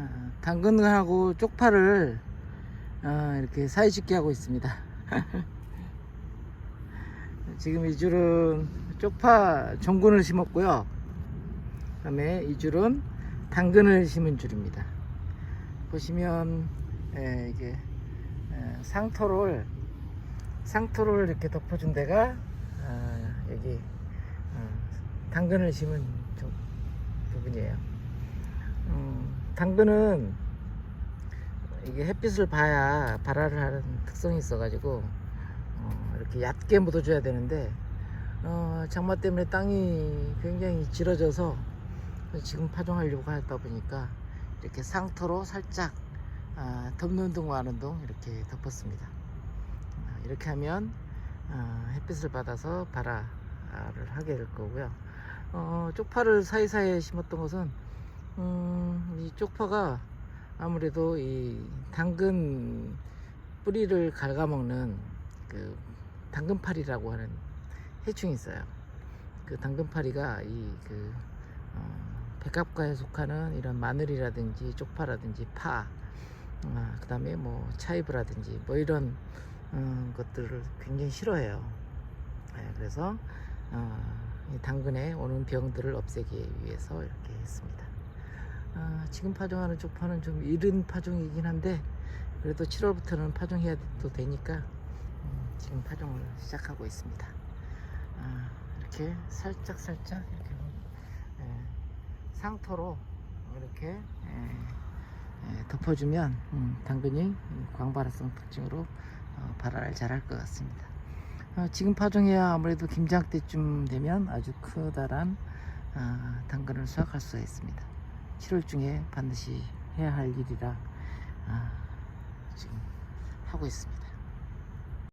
어, 당근하고 쪽파를 어, 이렇게 사이좋게 하고 있습니다. 지금 이 줄은 쪽파 종근을 심었고요. 그 다음에 이 줄은 당근을 심은 줄입니다. 보시면 예, 이게 예, 상토를 상토를 이렇게 덮어준 데가 아, 여기 어, 당근을 심은 쪽 부분이에요. 음, 당근은 이게 햇빛을 봐야 발화를 하는 특성이 있어가지고 어, 이렇게 얕게 묻어줘야 되는데 어, 장마 때문에 땅이 굉장히 질어져서 지금 파종하려고 하다 보니까 이렇게 상토로 살짝 아, 덮는 둥 마는 둥 이렇게 덮었습니다. 아, 이렇게 하면 아, 햇빛을 받아서 발화를 하게 될 거고요. 어, 쪽파를 사이사이에 심었던 것은 음, 이 쪽파가 아무래도 이 당근 뿌리를 갉아먹는 그 당근파리라고 하는 해충이 있어요. 그 당근파리가 이그 어, 백합과에 속하는 이런 마늘이라든지 쪽파라든지 파, 아, 그 다음에 뭐 차이브라든지 뭐 이런 음, 것들을 굉장히 싫어해요. 네, 그래서 어, 이 당근에 오는 병들을 없애기 위해서 이렇게 했습니다. 아, 지금 파종하는 쪽파는 좀 이른 파종이긴 한데 그래도 7월부터는 파종해야 또 되니까 음, 지금 파종을 시작하고 있습니다. 아, 이렇게 살짝 살짝 이렇게 예, 상토로 이렇게 예, 예, 덮어주면 음, 당근이 광발화성 특징으로 어, 발화를 잘할 것 같습니다. 어, 지금 파종해야 아무래도 김장 때쯤 되면 아주 커다란 아, 당근을 수확할 수가 있습니다. 7월 중에 반드시 해야 할 일이라 아, 지금 하고 있습니다.